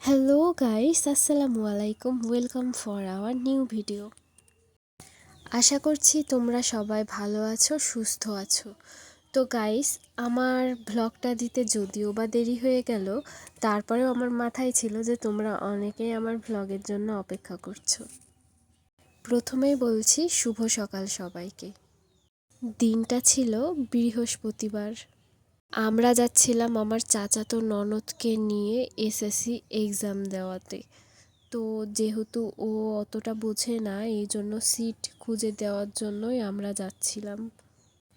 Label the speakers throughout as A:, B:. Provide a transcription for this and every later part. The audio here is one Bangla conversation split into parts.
A: হ্যালো গাইস আসসালামু আলাইকুম welcome for our new video আশা করছি তোমরা সবাই ভালো আছো, সুস্থ আছো। তো গাইস আমার ব্লগটা দিতে যদিও বা দেরি হয়ে গেল, তারপরেও আমার মাথায় ছিল যে তোমরা অনেকেই আমার ব্লগের জন্য অপেক্ষা করছ। প্রথমেই বলছি, শুভ সকাল সবাইকে। দিনটা ছিল বৃহস্পতিবার। আমরা যাচ্ছিলাম আমার চাচাতো ননদকে নিয়ে এসএসসি এক্সাম দেওয়াতে। তো যেহেতু ও অতটা বোঝে না, এই জন্য সিট খুঁজে দেওয়ার জন্যই আমরা যাচ্ছিলাম।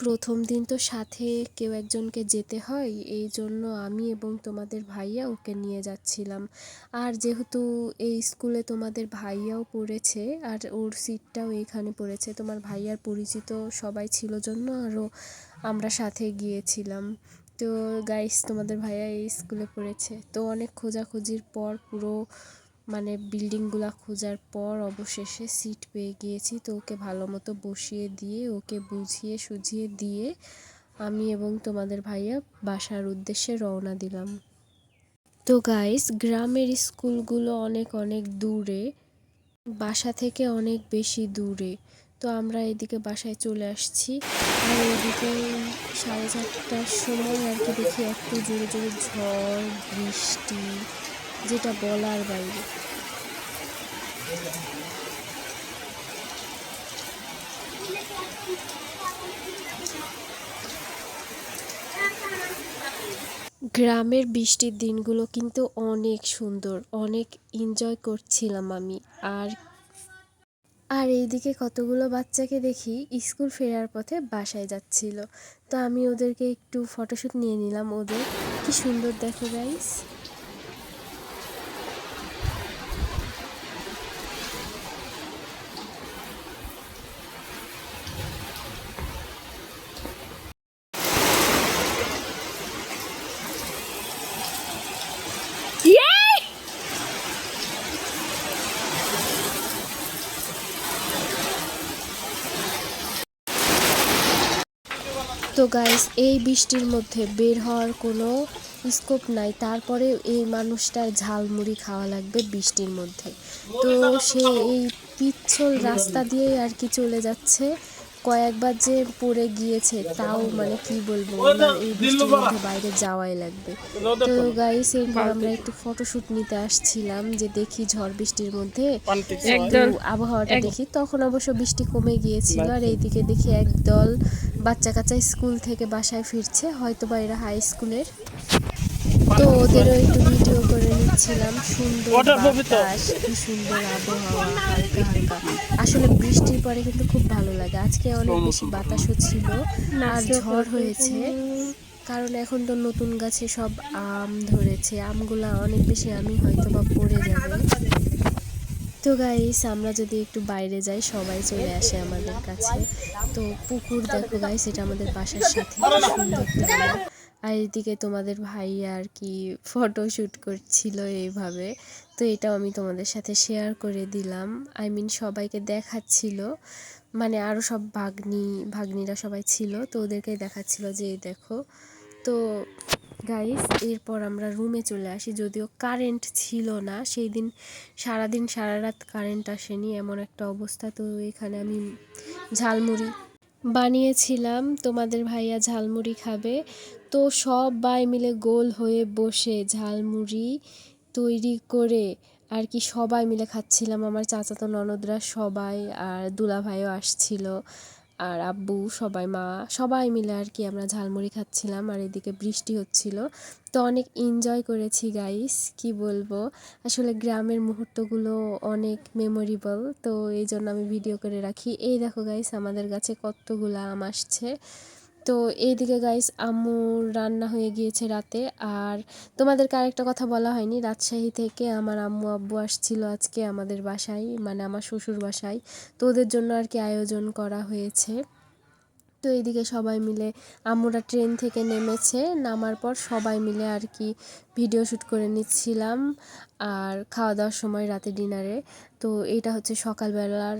A: প্রথম দিন তো সাথে কেউ একজনকে যেতে হয়, এই জন্য আমি এবং তোমাদের ভাইয়া ওকে নিয়ে যাচ্ছিলাম। আর যেহেতু এই স্কুলে তোমাদের ভাইয়াও পড়েছে, আর ওর সিটটাও এখানে পড়েছে, তোমার ভাইয়ার পরিচিত সবাই ছিল জন্য আরও আমরা সাথে গিয়েছিলাম। তো গাইস তোমাদের ভাইয়া এই স্কুলে পড়েছে। তো অনেক খোঁজাখুঁজির পর, পুরো মানে বিল্ডিংগুলো খোঁজার পর অবশেষে সিট পেয়ে গিয়েছি। তো ওকে ভালো মতো বসিয়ে দিয়ে, ওকে বুঝিয়ে সুঝিয়ে দিয়ে আমি এবং তোমাদের ভাইয়া বাসার উদ্দেশ্যে রওনা দিলাম। তো গাইস গ্রামের স্কুলগুলো অনেক অনেক দূরে। বাসা থেকে অনেক বেশি দূরে। তো আমরা এদিকে বাসায় চলে আসছি। আর এদিকে সাড়ে চারটার সময় আর কি দেখি একটু জোরে জোরে ঝড়, বৃষ্টি, যেটা বলার বাইরে। গ্রামের বৃষ্টির দিনগুলো কিন্তু অনেক সুন্দর, অনেক এনজয় করছিলাম আমি। আর আর এইদিকে কতগুলো বাচ্চাকে দেখি স্কুল ফেরার পথে বাসায় যাচ্ছিল। তো আমি ওদেরকে একটু ফটোশ্যুট নিয়ে নিলাম ওদের। কি সুন্দর দেখো গাইস তো গাইস এই বৃষ্টির মধ্যে বের হওয়ার কোনো স্কোপ নাই। তারপরে এই মানুষটার ঝালমুড়ি খাওয়া লাগবে বৃষ্টির মধ্যে। তো সে এই পিচ্ছল রাস্তা দিয়েই আর কি চলে যাচ্ছে। কয়েকবার যে পড়ে গিয়েছে তাও মানে কি বলব এই বৃষ্টির মধ্যে বাইরে যাওয়াই লাগবে। তো গাইস এরপর আমরা একটু ফটোশুট নিতে আসছিলাম যে দেখি ঝড় বৃষ্টির মধ্যে আবহাওয়াটা দেখি। তখন অবশ্য বৃষ্টি কমে গিয়েছিল আর এইদিকে দেখি একদল বাচ্চা কাচ্চা স্কুল থেকে বাসায় ফিরছে হয়তো বা এরা হাই স্কুলের তো ওদেরও একটু ভিডিও করে নিচ্ছিলাম। সুন্দর বাতাস কি সুন্দর আবহাওয়া হালকা হালকা। আসলে বৃষ্টির পরে কিন্তু খুব ভালো লাগে। আজকে অনেক বেশি বাতাসও ছিল আর ঝড় হয়েছে। কারণ এখন তো নতুন গাছে সব আম ধরেছে। আমগুলা অনেক বেশি আমি হয়তো বা পড়ে যাবে। তো গাইস আমরা যদি একটু বাইরে যাই সবাই চলে আসে আমাদের কাছে। তো পুকুর দেখো গাইস এটা আমাদের বাসার সাথে। সুন্দর? আর এদিকে তোমাদের ভাই আর কি ফটো শ্যুট করছিল এইভাবে। তো এটাও আমি তোমাদের সাথে শেয়ার করে দিলাম। আই মিন সবাইকে দেখাচ্ছিল। মানে আরও সব ভাগ্নি, ভাগ্নিরা সবাই ছিল, তো ওদেরকে দেখাচ্ছিল যে দেখো। তো গাইস এরপর আমরা রুমে চলে আসি। যদিও কারেন্ট ছিল না, সেই দিন সারাদিন সারা রাত কারেন্ট আসেনি, এমন একটা অবস্থা। তো এখানে আমি ঝালমুড়ি বানিয়েছিলাম, তোমাদের ভাইয়া ঝালমুড়ি খাবে। তো সব সবাই মিলে গোল হয়ে বসে ঝালমুড়ি তৈরি করে আর কি সবাই মিলে খাচ্ছিলাম। আমার চাচাতো, ননদরা সবাই আর দুলাভাইও আসছিল। আর আব্বু, সবাই, মা, সবাই মিলে আর কি আমরা ঝালমুড়ি খাচ্ছিলাম আর এদিকে বৃষ্টি হচ্ছিল। তো অনেক এনজয় করেছি গাইস কি বলব? আসলে গ্রামের মুহূর্তগুলো অনেক মেমোরেবল তো এই জন্য আমি ভিডিও করে রাখি। এই দেখো গাইস আমাদের গাছে কতগুলো আম আসছে। তো এইদিকে গাইস আম্মুর রান্না হয়ে গিয়েছে রাতে। আর তোমাদেরকে আরেকটা কথা বলা হয়নি, রাজশাহী থেকে আমার আম্মু আব্বু আসছিল আজকে আমাদের বাসায় মানে আমার শ্বশুর বাসায়। তো ওদের জন্য আর কি আয়োজন করা হয়েছে। তো এইদিকে সবাই মিলে, আম্মুরা ট্রেন থেকে নেমেছে, নামার পর সবাই মিলে আর কি ভিডিও শ্যুট করে নিচ্ছিলাম। আর খাওয়া দাওয়ার সময় রাতে ডিনারে তো এটা হচ্ছে সকালবেলার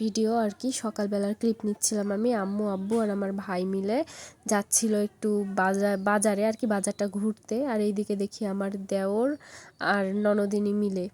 A: ভিডিও আর কি, সকালবেলার ক্লিপ নিচ্ছিলাম আমি, আম্মু, আব্বু আর আমার ভাই মিলে। যাচ্ছিল একটু বাজার বাজারে আর কি, বাজারটা ঘুরতে। আর এইদিকে দেখি আমার দেওর আর ননদিনী মিলে।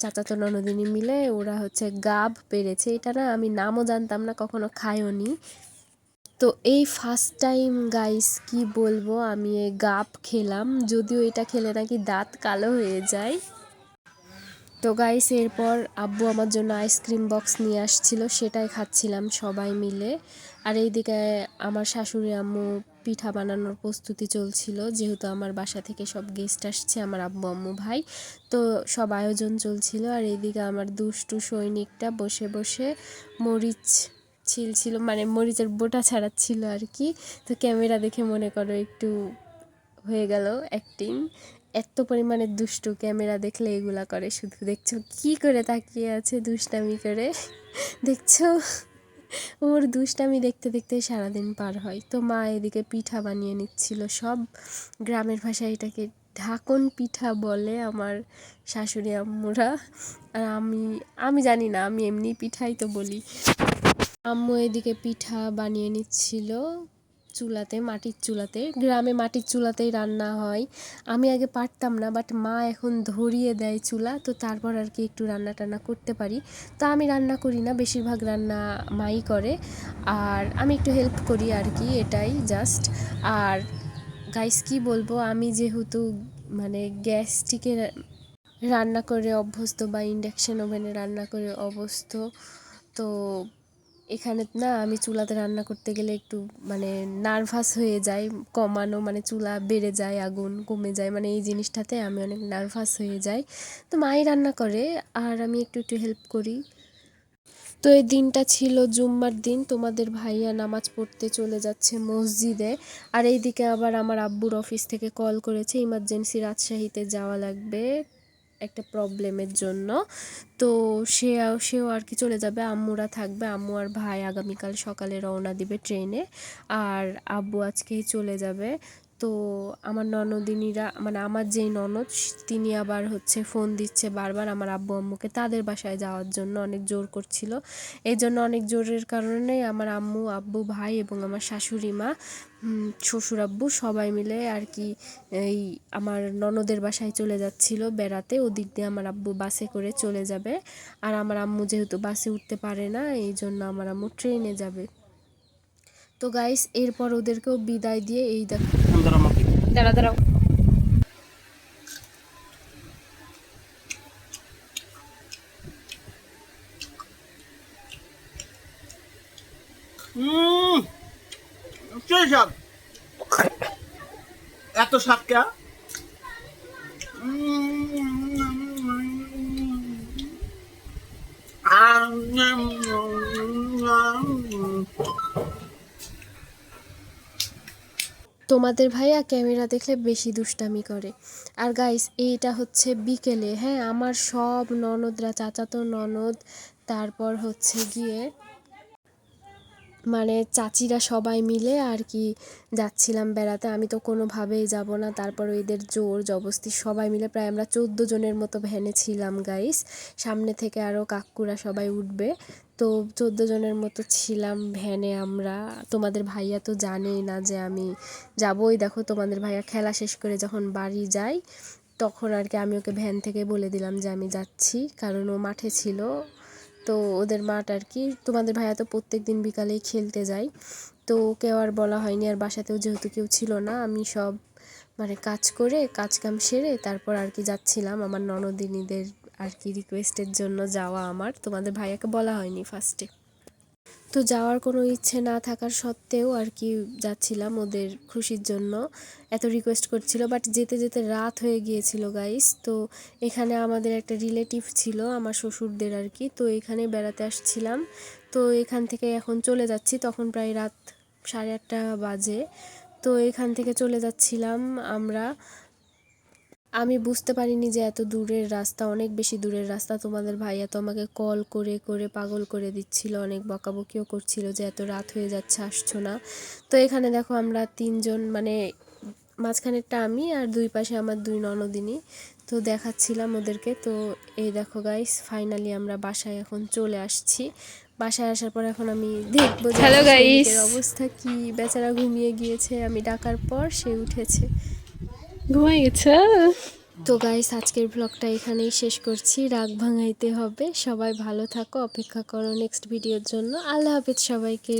A: চাচাতো ননদিনী মিলে ওরা হচ্ছে গাব পেরেছে। এটা না আমি নামও জানতাম না, কখনো খায়ও নি। তো এই ফার্স্ট টাইম গাইস কি বলব, আমি এই গাপ খেলাম। যদিও এটা খেলে নাকি দাঁত কালো হয়ে যায়। তো গাইস এরপর আব্বু আমার জন্য আইসক্রিম বক্স নিয়ে আসছিল, সেটাই খাচ্ছিলাম সবাই মিলে। আর এইদিকে আমার শাশুড়ি আম্মু পিঠা বানানোর প্রস্তুতি চলছিল, যেহেতু আমার বাসা থেকে সব গেস্ট আসছে, আমার আব্বু আম্মু ভাই। তো সব আয়োজন চলছিল, আর এইদিকে আমার দুষ্টু সৈনিকটা বসে বসে মরিচ ছিল মানে মরিচের বোটা ছাড়াচ্ছিল আর কি। তো ক্যামেরা দেখে মনে করো একটু হয়ে গেল অ্যাক্টিং এত পরিমাণে দুষ্টু ক্যামেরা দেখলে এগুলা করে, শুধু দেখছ কি করে তাকিয়ে আছে দুষ্টামি করে। দেখছ? ওর দুষ্টামি দেখতে দেখতে সারাদিন পার হয়। তো মা এদিকে পিঠা বানিয়ে নিচ্ছিল। সব গ্রামের ভাষায় এটাকে ঢাকন পিঠা বলে আমার শাশুড়ি আম্মুরা। আর আমি আমি জানি না, আমি এমনি পিঠাই তো বলি। আম্মু এদিকে পিঠা বানিয়ে নিচ্ছিল। চুলাতে, মাটির চুলাতে, গ্রামে মাটির চুলাতেই রান্না হয়। আমি আগে পারতাম না বাট মা এখন ধরিয়ে দেয় চুলা, তো তারপর আর কি একটু রান্না টান্না করতে পারি। তো আমি রান্না করি না, বেশিরভাগ রান্না মাই করে। আর আমি একটু হেল্প করি আর কি, এটাই জাস্ট আর গাইস কি বলব, আমি যেহেতু মানে গ্যাসটিকে রান্না করে অভ্যস্ত বা ইন্ডাকশন ওভেনে রান্না করে অভ্যস্ত, তো এখানে না আমি চুলাতে রান্না করতে গেলে একটু মানে নার্ভাস হয়ে যাই, কমানো মানে চুলা বেড়ে যায়, আগুন কমে যায় মানে এই জিনিসটাতে আমি অনেক নার্ভাস হয়ে যাই। তো মাই রান্না করে আর আমি একটু একটু হেল্প করি। তো এই দিনটা ছিল জুম্মার দিন, তোমাদের ভাইয়া নামাজ পড়তে চলে যাচ্ছে মসজিদে। আর এইদিকে আবার আমার আব্বুর অফিস থেকে কল করেছে ইমার্জেন্সি রাজশাহীতে যাওয়া লাগবে। একটা প্রবলেমের জন্য। তো সে সেও আর কি চলে যাবে। আম্মুরা থাকবে। আম্মু আর ভাই আগামীকাল সকালে রওনা দিবে ট্রেনে আর আব্বু আজকেই চলে যাবে। তো আমার ননদিনীরা মানে আমার যেই ননদ তিনি আবার হচ্ছে ফোন দিচ্ছে বারবার আমার আব্বু আম্মুকে তাদের বাসায় যাওয়ার জন্য অনেক জোর করছিল। এই জন্য অনেক জোরের কারণে আমার আম্মু, আব্বু, ভাই এবং আমার শাশুড়ি মা শ্বশুর আব্বু সবাই মিলে আর কি এই আমার ননদের বাসায় চলে যাচ্ছিল বেড়াতে। ওদিক দিয়ে আমার আব্বু বাসে করে চলে যাবে। আর আমার আম্মু যেহেতু বাসে উঠতে পারে না, এই জন্য আমার আম্মু ট্রেনে যাবে। তো গাইস এরপর ওদেরকেও বিদায় দিয়ে এই দেখ দাঁড়া দাঁড়াও
B: সেই শাক এত শাক কে
A: তোমাদের ভাইয়া ক্যামেরা দেখলে বেশি দুষ্টামি করে। আর গাইস এইটা হচ্ছে বিকেলে হ্যাঁ? আমার সব ননদরা, চাচাতো ননদ, তারপর হচ্ছে গিয়ে মানে চাচিরা সবাই মিলে আর কি যাচ্ছিলাম বেড়াতে। আমি তো কোনোভাবেই যাব না। তারপর এদের জোর জবস্তি সবাই মিলে প্রায় আমরা চোদ্দ জনের মতো ভ্যানে ছিলাম গাইস সামনে থেকে আরও কাকুরা সবাই উঠবে। তো চোদ্দ জনের মতো ছিলাম ভ্যানে আমরা। তোমাদের ভাইয়া তো জানেই না যে আমি যাবই। দেখো তোমাদের ভাইয়া খেলা শেষ করে যখন বাড়ি যাই তখন আর কি আমি ওকে ভ্যান থেকে বলে দিলাম যে আমি যাচ্ছি। কারণ ও মাঠে ছিল। তো ওদের মাঠ আর কি তোমাদের ভাইয়া তো প্রত্যেক দিন বিকালেই খেলতে যায়। তো কেউ আর বলা হয়নি, আর বাসাতেও যেহেতু কেউ ছিল না, আমি সব মানে কাজ করে, কাজ কাম সেরে তারপর আর কি যাচ্ছিলাম আমার ননদিনীদের আর কি রিকোয়েস্টের জন্য যাওয়া আমার। তোমাদের ভাইয়াকে বলা হয়নি ফার্স্টে তো যাওয়ার কোনো ইচ্ছে না থাকার সত্ত্বেও আর কি যাচ্ছিলাম ওদের খুশির জন্য। এত রিকোয়েস্ট করছিল বাট যেতে যেতে রাত হয়ে গিয়েছিল গাইস তো এখানে আমাদের একটা রিলেটিভ ছিল, আমার শ্বশুরদের আর কি। তো এখানে বেড়াতে আসছিলাম। তো এখান থেকে এখন চলে যাচ্ছি, তখন প্রায় রাত সাড়ে আটটা বাজে। তো এখান থেকে চলে যাচ্ছিলাম আমরা। আমি বুঝতে পারিনি যে এত দূরের রাস্তা অনেক বেশি দূরের রাস্তা। তোমাদের ভাইয়া তো আমাকে কল করে করে পাগল করে দিচ্ছিল অনেক বকাবকিও করছিল যে এত রাত হয়ে যাচ্ছে আসছো না। তো এখানে দেখো আমরা তিনজন মানে মাঝখানেরটা আমি আর দুই পাশে আমার দুই ননদিনী। তো দেখাচ্ছিলাম ওদেরকে। তো এই দেখো গাইস ফাইনালি আমরা বাসায় এখন চলে আসছি। বাসায় আসার পর এখন আমি দেখব অবস্থা কি। বেচারা ঘুমিয়ে গিয়েছে আমি ডাকার পর সে উঠেছে।
C: ঘুমাই গেছে।
A: তো গাইস আজকের ব্লগটা এখানেই শেষ করছি। রাগ ভাঙাইতে হবে। সবাই ভালো থাকো, অপেক্ষা করো নেক্সট ভিডিওর জন্য। আল্লাহ হাফেজ সবাইকে।